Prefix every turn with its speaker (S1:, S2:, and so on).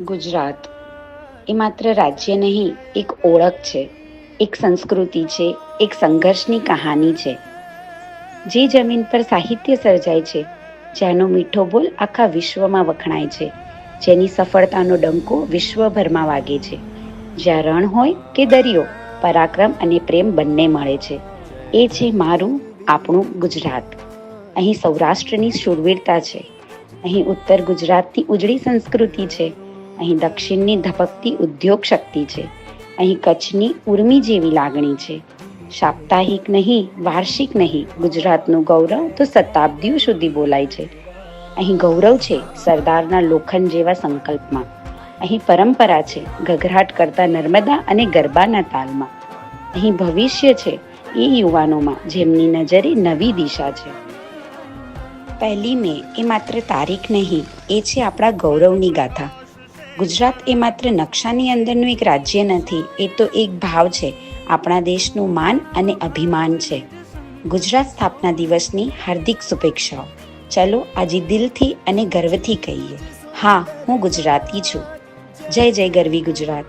S1: ગુજરાત એ માત્ર રાજ્ય નહીં, એક ઓળખ છે, એક સંસ્કૃતિ છે, એક સંઘર્ષની કહાની છે. જે જમીન પર સાહિત્ય સર્જાય છે, જેનો મીઠો બોલ આખા વિશ્વમાં વખણાય છે, જેની સફળતાનો ડંકો વિશ્વભરમાં વાગે છે. જ્યાં રણ હોય કે દરિયો, પરાક્રમ અને પ્રેમ બંને મળે છે. એ છે મારું, આપણું ગુજરાત. અહીં સૌરાષ્ટ્રની શૂરવીરતા છે. અહીં ઉત્તર ગુજરાતની ઉજળી સંસ્કૃતિ છે. અહીં દક્ષિણની ધબકતી ઉદ્યોગ શક્તિ છે. અહીં કચ્છની ઉર્મી જેવી લાગણી છે. સાપ્તાહિક નહીં, વાર્ષિક નહીં, ગુજરાતનું ગૌરવ તો શતાબ્દીઓ સુધી બોલાય છે. અહીં ગૌરવ છે સરદારના લોખંડ જેવા સંકલ્પમાં. અહીં પરંપરા છે ગગરાટ કરતા નર્મદા અને ગરબાના તાલમાં. અહીં ભવિષ્ય છે એ યુવાનોમાં જેમની નજરે નવી દિશા છે. પહેલી મે એ માત્ર તારીખ નહીં, એ છે આપણા ગૌરવની ગાથા. ગુજરાત એ માત્ર નકશાની અંદરનું એક રાજ્ય નથી, એ તો એક ભાવ છે, આપણા દેશનું માન અને અભિમાન છે. ગુજરાત સ્થાપના દિવસની હાર્દિક શુભેચ્છાઓ. ચલો આજે દિલથી અને ગર્વથી કહીએ. હા, હું ગુજરાતી છું. જય જય ગરવી ગુજરાત.